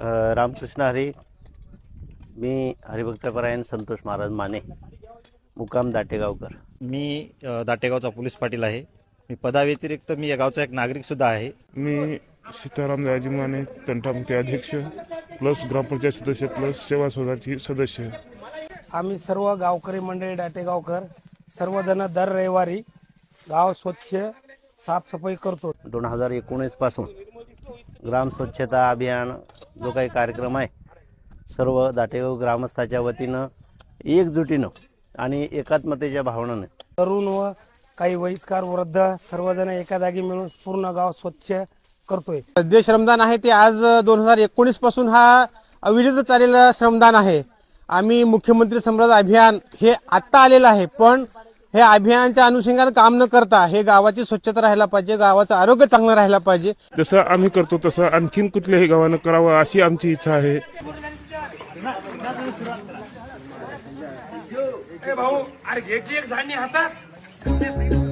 रामकृष्ण हरी मी हरिभक्तपरायण संतोष महाराज माने मुक्काम दाटेगावकर. मी दाटेगावचा पोलीस पाटील आहे. मी पदाव्यतिरिक्त मी या गावचा एक नागरिक सुद्धा आहे. मी सीताराम दाजी माने तंटामुक्ती अध्यक्ष प्लस ग्रामपंचायत सदस्य प्लस सेवा सदनाची सदस्य. आम्ही सर्व गावकरी मंडळी डाटेगावकर सर्वजण दर रविवारी गाव स्वच्छ साफसफाई करतो. दोन हजार एकोणीसपासून ग्राम स्वच्छता अभियान जो काही कार्यक्रम आहे सर्व दाटेगाव ग्रामस्थाच्या वतीनं एकजुटीनं आणि एकात्मतेच्या भावनेने. तरुण व काही वयस्कर वृद्ध सर्वजण एका जागी मिळून पूर्ण गाव स्वच्छ करतोय. जे श्रमदान आहे ते आज दोन हजार एकोणीसपासून हा अविरत चाललेलं श्रमदान आहे. आम्ही मुख्यमंत्री सम्राट अभियान हे आत्ता आलेलं आहे पण हे अभियानाच्या अनुषंगानं काम न करता हे गावाची स्वच्छता राहायला पाहिजे गावाचं आरोग्य चांगलं राहायला पाहिजे. जसं आम्ही करतो तसं आणखीन कुठल्याही गावानं करावं अशी आमची इच्छा आहे. काळाईची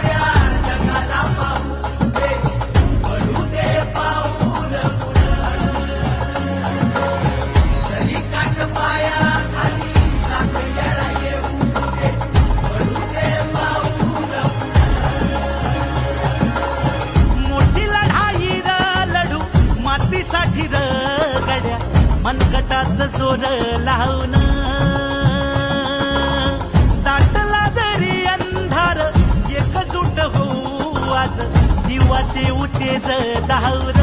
मातीसाठी गड्या मनकटाच जोर लावून. दाटला जरी अंधार एकजूट होऊ आज दिवा ते उतेज धावर